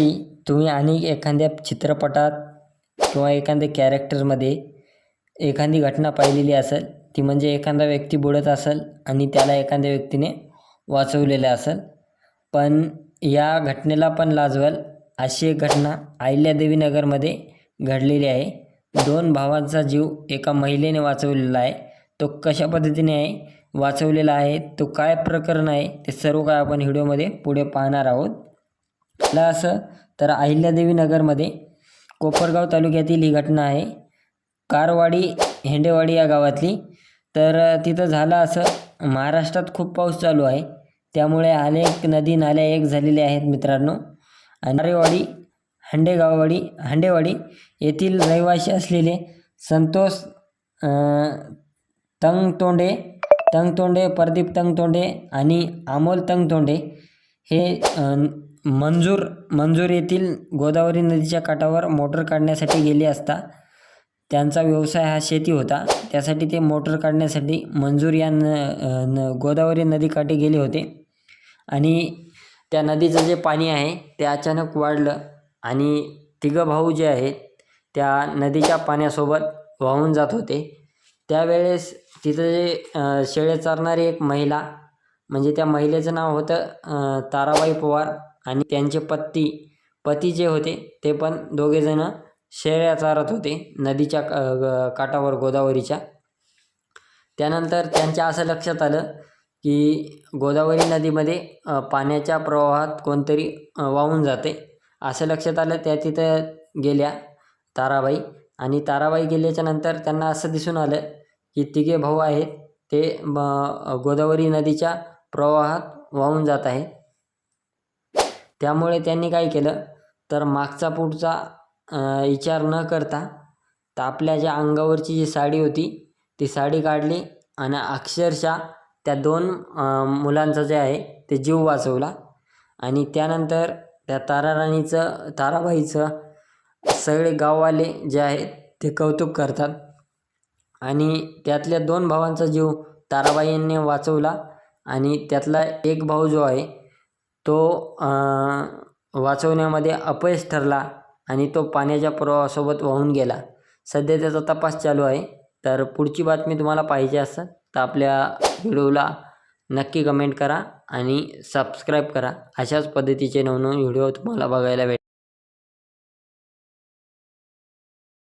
कधी तुम्ही आणि एखाद्या चित्रपटात किंवा एखाद्या कॅरेक्टरमध्ये एखादी घटना पाहिलेली असेल ती म्हणजे एखादा व्यक्ती बुडत असेल आणि त्याला एखाद्या व्यक्तीने वाचवलेलं असेल. पण या घटनेला पण लाजवाल अशी एक घटना अहिल्यादेवी देवीनगरमध्ये घडलेली आहे. दोन भावांचा जीव एका महिलेने वाचवलेला आहे. तो कशा पद्धतीने आहे वाचवलेला आहे तो काय प्रकरण आहे ते सर्व काय आपण व्हिडिओमध्ये पुढे पाहणार आहोत. आपलं असं तर अहिल्यादेवी नगरमध्ये कोपरगाव तालुक्यातील ही घटना आहे. कारवाडी हेंडेवाडी या गावातली. तर तिथं झालं असं महाराष्ट्रात खूप पाऊस चालू आहे. त्यामुळे अनेक नदी नाल्या एक झालेल्या आहेत मित्रांनो. नारेवाडी हंडेगाववाडी हंडेवाडी येथील रहिवासी असलेले संतोष तंगतोंडे तंगतोंडे प्रदीप तंगतोंडे आणि अमोल तंगतोंडे हे मंजूर मंजूर येथील गोदावरी नदीच्या काठावर मोटर काढण्यासाठी गेले असता त्यांचा व्यवसाय हा शेती होता. त्यासाठी ते मोटर काढण्यासाठी मंजूर या न न गोदावरी नदीकाठी गेले होते. आणि त्या नदीचं जे पाणी आहे ते अचानक वाढलं आणि तिघं भाऊ जे आहेत त्या नदीच्या पाण्यासोबत वाहून जात होते. त्यावेळेस तिथं जे शेळे चारणारी एक महिला म्हणजे त्या महिलेचं नाव होतं ताराबाई पवार आणि त्यांचे पती पती जे होते ते पण दोघेजणं शेळ्या चारत होते नदीच्या काठावर गोदावरीच्या. त्यानंतर त्यांच्या असं लक्षात आलं की गोदावरी नदीमध्ये पाण्याच्या प्रवाहात कोणतरी वाहून जाते. असं लक्षात आलं त्या तिथं गेल्या ताराबाई आणि ताराबाई गेल्याच्यानंतर त्यांना असं दिसून आलं की तिघे भाऊ आहेत ते गोदावरी नदीच्या प्रवाहात वाहून जात आहे. त्यामुळे त्यांनी काय केलं? तर मागचा पुढचा विचार न करता तर आपल्या ज्या अंगावरची जी साडी होती ती साडी काढली आणि अक्षरशः त्या दोन मुलांचा जे आहे ते जीव वाचवला. आणि त्यानंतर त्या ताराराणीचं ताराबाईचं सगळे गाववाले जे आहेत ते कौतुक करतात. आणि त्यातल्या दोन भावांचा जीव ताराबाईंनी वाचवला. आणि त्यातला एक भाऊ जो आहे तो वाचवण्यामध्ये अपयश ठरला आणि तो पाण्याच्या प्रवाहासोबत वाहून गेला. सध्या त्याचा तपास चालू आहे. तर पुढची बातमी तुम्हाला पाहिजे असेल तर आपल्या व्हिडिओला नक्की कमेंट करा आणि सबस्क्राईब करा. अशाच पद्धतीचे नवनवीन व्हिडिओ तुम्हाला बघायला भेट